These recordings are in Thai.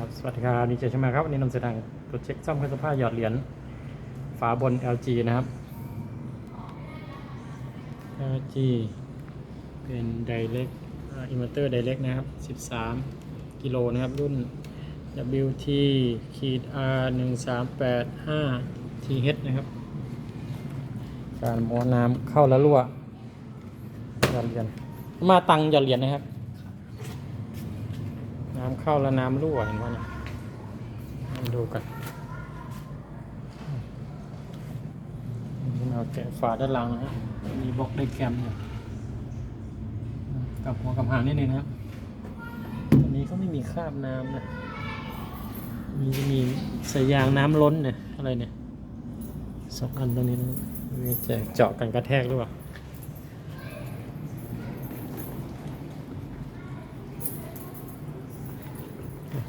ครับสวัสดีครับดีเจชมาครับวันนี้นำเสนอตรวจเช็คซ่อมเครื่องซักผ้าหยอดเหรียญฝาบน LG นะครับ LG เป็น Direct อ่า Inverter Direct นะครับ 13 กิโลนะครับ รุ่น WT ขีด R 1 3 8 5 TH นะครับ การหม้อน้ำเข้าแล้วรั่วหยอดเหรียญมาตังหยอดเหรียญนะครับำเข้าแล้วน้ำรั่วเห็นไหมเนี่ยมาดูกันเราแกะฝาด้านหลังนะฮะมีบล็อกไดแกรมอยู่กับหัวกับหางนิดนึงนะครับตัวนี้ก็ไม่มีคราบน้ำนะมีจะมีสายยางน้ำล้นเนี่ยอะไรเนี่ยสองอันตรงนี้นะมีจะเจาะกันกระแทกหรือเปล่า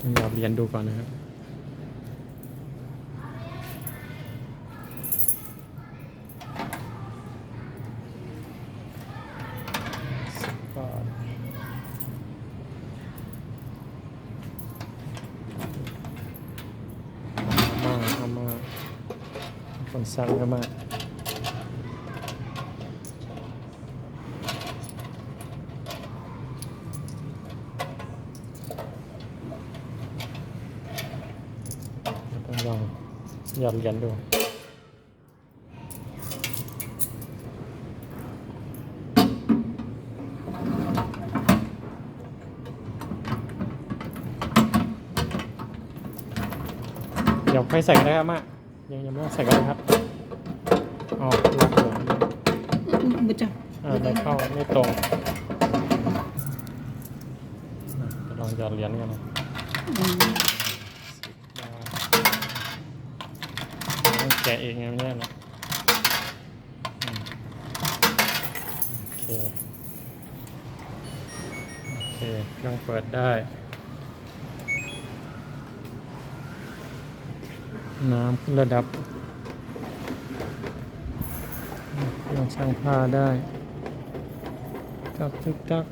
ต้องยอเรียนดูก่อนนะครับมาเอามาคนสั่งก็มา ลองหย่อนเหรียญดูเดี๋ยวค่อยใส่ก็ได้ครับมายังยังไม่ต้องใส่ก็ได้ครับอ๋อล็อกอยู่บุจ้ะอ่าไม่เข้าไม่ตรงอะจะลองหย่อนเหรียญกันนะ อืม ต้องแกะเองไงไม่ได้หรอกอืมโอเคโอเคเครื่องเปิดได้น้ำขึ้นระดับเครื่องช่างผ้าได้ ตักตึกตัก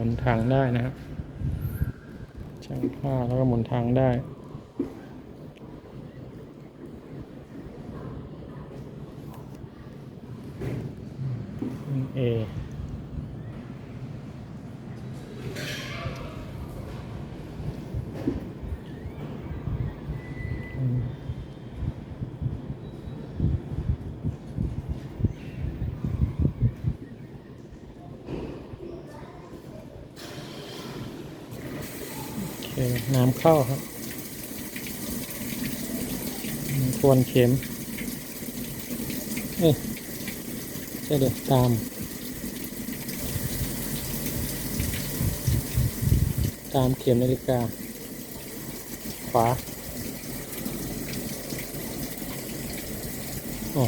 มุนทางได้นะครับช่างผ้าแล้วก็หมุนทางได้ เออืมโอเค น้ำเข้าครับทวนเข็ม เอ้ยใช่เดี๋ยวตามตามเข็มนาฬิกา ขวาโอ้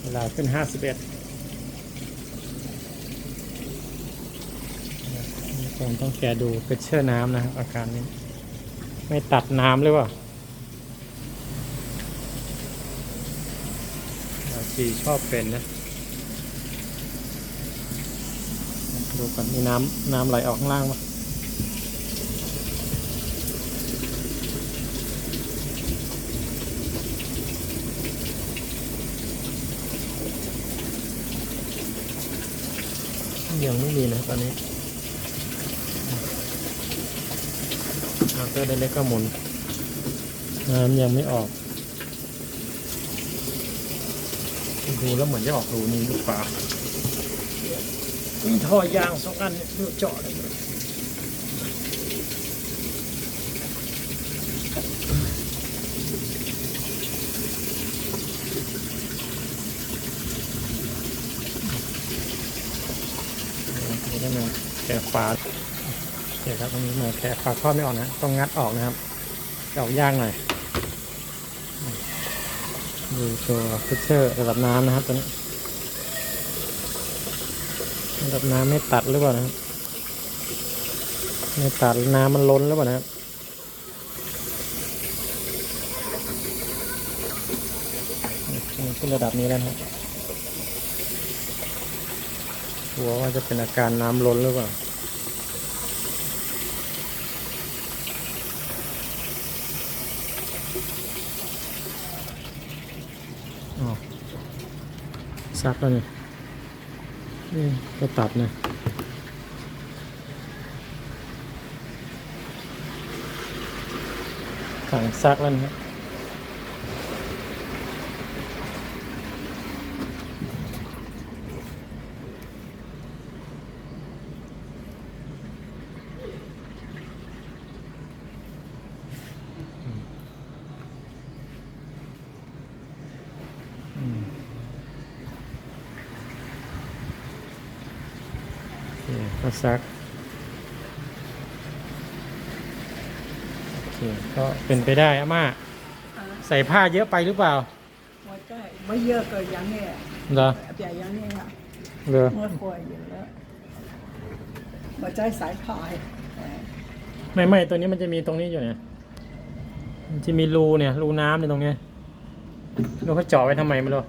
เวลาขึ้นห้าสิบเอ็ด ผมต้องแกะดูเพชเชอร์น้ำนะครับ อาการนี้ ไม่ตัดน้ำหรือเปล่าจีชอบเป็นนะดูก่อนมีน้ำน้ำไหลออกข้างล่างปะยังไม่มีนะตอนนี้มอ เตอร์เล็กๆก็หมุน น้ำยังไม่ออกดูแล้วเหมือนจะออกรูนี้หรือเปล่ามีท่อยางสองอันเนี่ยเพื่อเจาะเลยนี่ก็มาแกฝา เนี่ยครับตรงนี้มาแคะขาดาคอไม่ออกนะต้องงัดออกนะครับออกยากหน่อยดูตัวฟิชเชอร์ระดับน้ำนะครับตอนนี้ระดับน้ำไม่ตัดหรือเปล่านะครับไม่ตัดน้ำมันล้นหรือเปล่านะครับขึ้นระดับนี้แล้วนะครับกลัวว่าจะเป็นอาการน้ำล้นหรือเปล่า ซักแล้วนี่นี่ก็ตัดนะถังซักแล้วนะครับ เคก็ซัก โอเค ก็เป็นไปได้อาม่าใส่ผ้าเยอะไปหรือเปล่า หัวใจไม่เยอะก็ยังเนี่ยเหรอแต่ยังเนี่ยเหรอเมื่อคอยอยู่แล้วหัวใจสายพายไม่ไม่ตัวนี้มันจะมีตรงนี้อยู่เนี่ย มันจะมีรูเนี่ย รูน้ำเนี่ยตรงเนี้ยเราเขาเจาะไว้ทำไมไม่รู้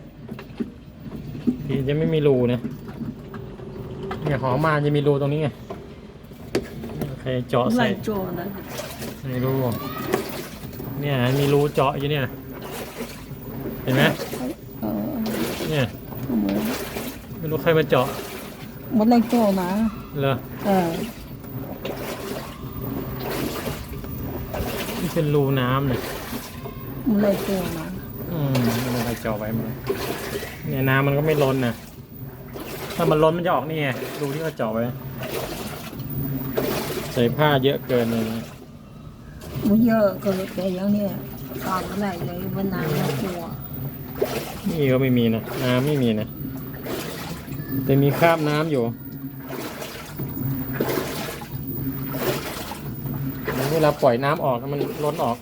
ทีจะไม่มีรูเนี่ย เนี่ยหอมมาจะมีรูตรงนี้ไงโอเคเจาะไล่ใส่โจนะไม่รู้เนี่ยมีรูเจาะอยู่เนี่ย เห็นไหมเออเนี่ย ไม่รู้ใครมาเจาะมันไล่โจนะเหรอเออนี่เป็นรูน้ำเนี่ยมันไล่โจนะอืมมันใครเจาะไว้มาเนี่ยน้ำมันก็ไม่ล้นนะ ถ้ามันล้นมันจะออกนี่ไงรูที่เขาเจาะไว้ ใส่ผ้าเยอะเกินเลยนะมันเยอะก็แต่ยังเนี่ยตามอะไรเลยมันนานแล้วกลัวนี่ก็ไม่มีนะ น้ำไม่มีนะ แต่มีคราบน้ำอยู่ เวลาปล่อยน้ำออกมันล้นออก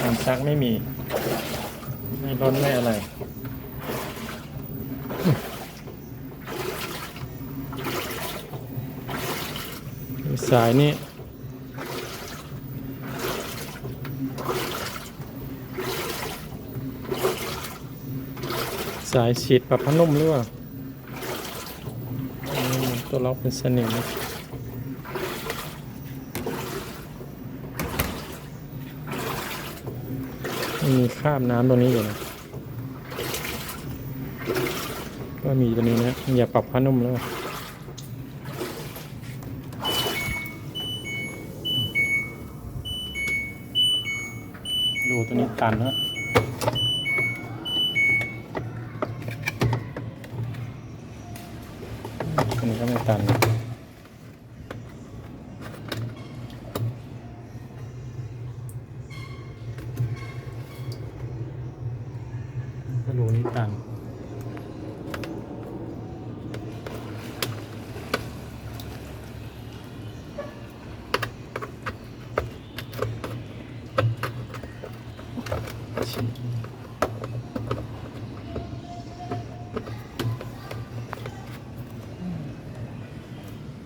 การซัก ไม่มี ไม่ร้อนไม่อะไร สายนี้สายฉีดปรับผ้านุ่มหรือเปล่าตัวล็อกเป็นสนิม มันมีคราบน้ำตรงนี้อยู่นะก็มีตัวนี้นะ อย่าปรับผ้านุ่มแล้วดูตัวนี้ตันนะตัวนี้ก็ไม่ตัน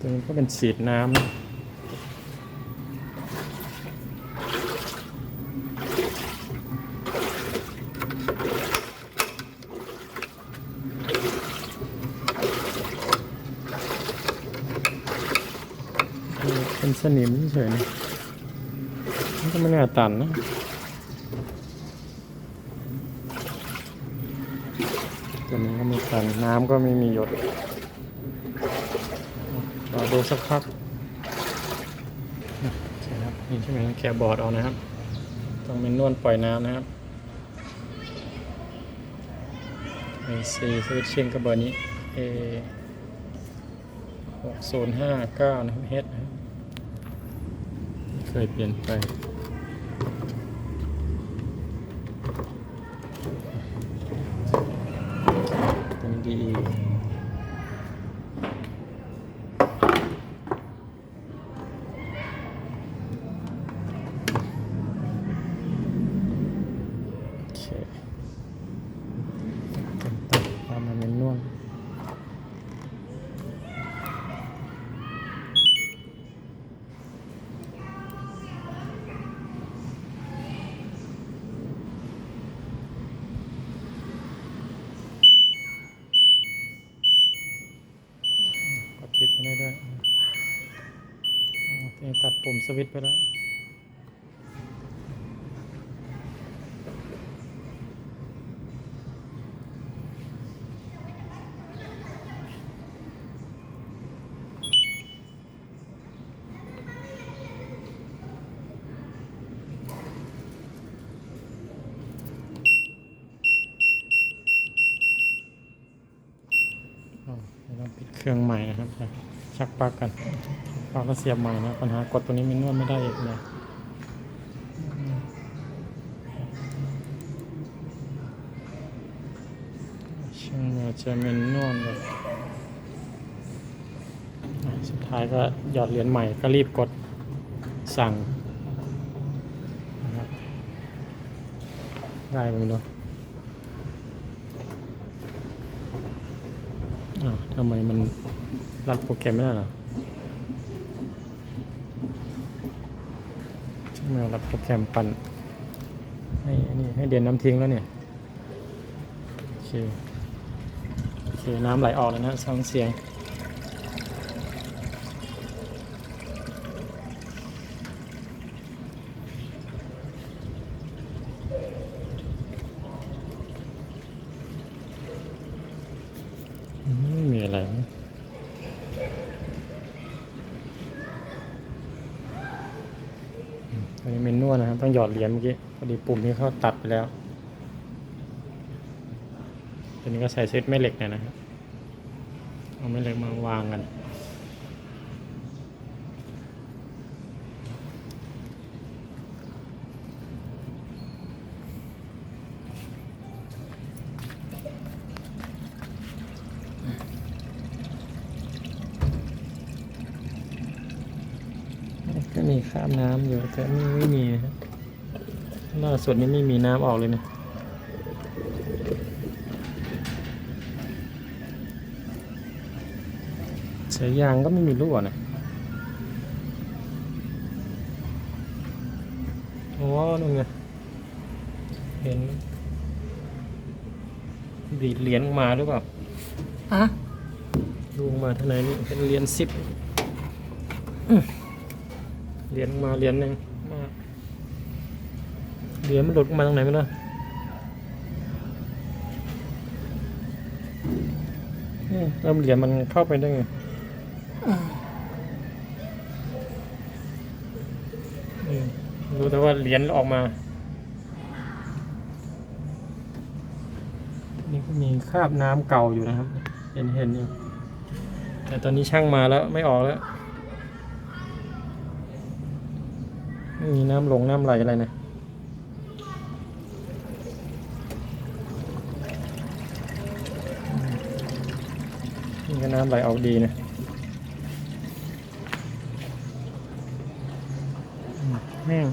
ตัวนี้ก็เป็นฉีดน้ำนะเป็นสนิมเฉยนะมันก็ไม่น่าตันนะตัวนี้ก็ไม่ตันน้ำก็ไม่มีหยด รอดูสักพักนี่ครับนี่ใช่ไหมแกะบอร์ดเอานะครับ ต้องเป็นนวดปล่อยน้ำนะครับไอซีสวิตชิ่งกับเบอร์นี้ A หกศูนย์ห้าเก้านะครับเฮดนะครับเคยเปลี่ยนไปตัวนี้ดีโอเค ตัด ปุ่มสวิตช์ไปแล้ว เราปิดเครื่องใหม่นะครับ ชักปลั๊กกัน ปลั๊กก็เสียบใหม่นะ ปัญหากดตัวนี้มันนวดไม่ได้อีกเลยช่างมาจะเป็นนวดเลยสุดท้ายก็หยอดเหรียญใหม่ก็รีบกดสั่งได้ไหมไม่รู้อ้าวทำไมมันรัดโปรแกรมไม่ได้หรอ มารับโปรแกรมปั่นให้อันนี่ให้เด่นน้ำทิ้งแล้วเนี่ย โอเค โอเค น้ำไหลออกแล้วนะฟังเสียง อืมไม่มีอะไรนะอืมอันนี้เมนน วดนะครับ ต้องหยอดเหรียญเมื่อกี้พอดีปุ่มนี้เขาตัดไปแล้วตัวนี้ก็ใส่เซตแม่เหล็กเนี่ยนะครับเอาแม่เหล็กมาวางกัน ก็มีคราบน้ำอยู่แต่ไม่ไม่มีนะครับล่าสุดนี้ไม่มีน้ำออกเลยนะสายยางก็ไม่มีรั่วนะโอ้นู่นไงเห็นดีดเหรียญออกมาหรือเปล่าฮะดูออกมาเท่าไหร่นี่เป็นเหรียญสิบ เหรียญมาเหรียญหนึ่งมาเหรียญมันหลุดออกมาตรงไหนไม่รู้นี่แล้วเหรียญมันเข้าไปได้ไงรู้แต่ว่าเหรียญออกมา นี่ก็มีคราบน้ำเก่าอยู่นะครับ เห็นเห็นอยู่แต่ตอนนี้ช่างมาแล้วไม่ออกแล้ว มีน้ำหลงน้ำไหลอะไรนะนี่ก็น้ำไหลออกดีนะแม่ง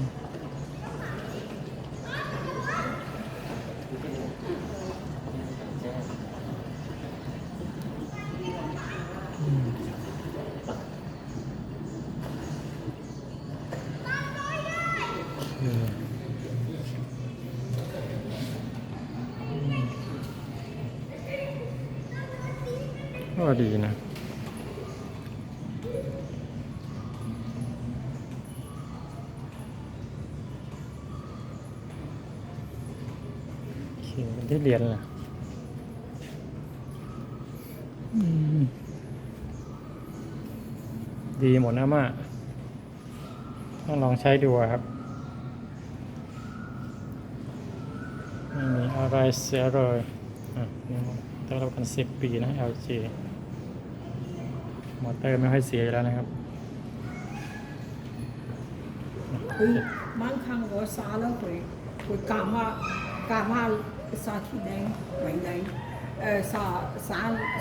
ก็ดีนะเขียนที่เรียนล่ะดีหมดนะมาต้องลองใช้ดูครับไม่มีอะไรเสียเลยอะนี่ ตั้รับปรกัน 10 ปีนะ LG มอเตอร์ไม่ค่อยเสียแล้วนะครับบางครั้งก็ซาแล้วคุยคุยกามาก่ามาซาที่ไหนไหนเออซาซา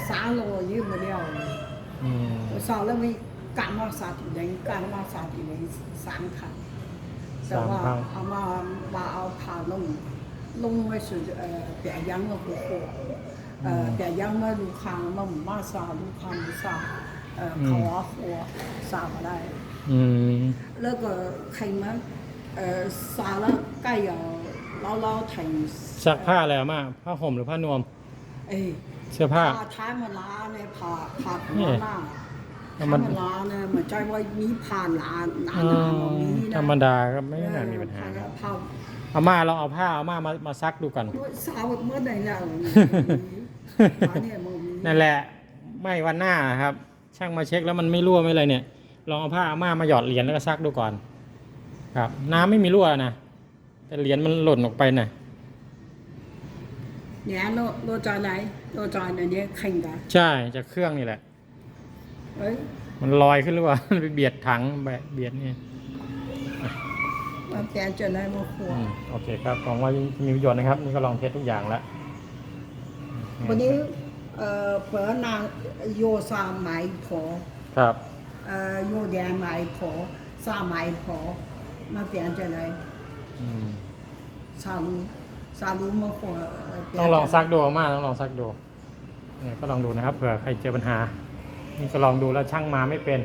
ซาโลยืมมาเดียวซาแล้วไม่กามาซาที่ไหนก่ามาซาที่ไหนสามครั้งแต่ว่าเอามามาเอาผ่าลงลงไว้สุดเออแปียังลงไปโค 别人咪路坑咪唔妈杀，路坑唔杀，诶靠我火杀唔嚟。 อืม 那个系咪诶杀了梗有捞捞停 ซักผ้าอะไรอะมาผ้าห่มหรือผ้านวม 诶 เสื้อผ้า 爬太咪拉呢爬爬唔拉， ธร 他 รม 们 ดา 拿呢，嘛，在外米怕拿拿 อ๋อ 拿嘛米 ธรรม 呢， ดาก็ไม่น่ามีปัญหา 怕怕 อาม่าลองเอาผ้าอาม่ามามาซักดูก่อน 我啥我没得了，拿呢没米。 นั่นแหละไม่วันหน้าครับ ช่างมาเช็คแล้วมันไม่รั่วไม่เลยเนี่ย ลองเอาผ้าอาม่ามาหยอดเหรียญแล้วก็ซักดูก่อน ครับ น้ำไม่มีรั่วนะแต่เหรียญมันหล่นออกไปนะเนี่ยโลโลจอไหโลจออันนี้แข่งกันใช่จากเครื่องนี่แหละมันลอยขึ้นหรือเปล่ามันไปเบียดถังแบบเบียดนี่แกจนได้มาครัวโอเคครับหวังว่ามีประโยชน์นะครับ นี่ก็ลองเทสทุกอย่างแล้ว วันนี้เอ่อเปิดนางโยซาไม้พอครับเอ่อโยแดงไม้พอซาไม้พอมาเปลี่ยนจะเลยอืมซาลูซาลูมาหัวเปยนต้องลองซักดูอาม่าต้องลองซักดูเนี่ยก็ลองดูนะครับเผื่อใครเจอปัญหา นี่ก็ลองดูแล้วช่างมาไม่เป็น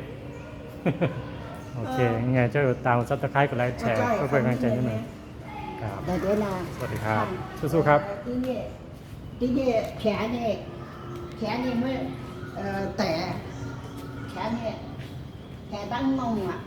โอเคยังไงเจ้าตามซับสไครต์กดไลค์แชร์เพื่อเป็นกำลังใจให้หน่อยครับ แต่เดี๋ยวนะสวัสดีครับสู้ๆครับที่นี่ที่นี่แขนนี่แขนนี่ไม่เอ่ อแต่แขนนี่แขนตั้งนงอะ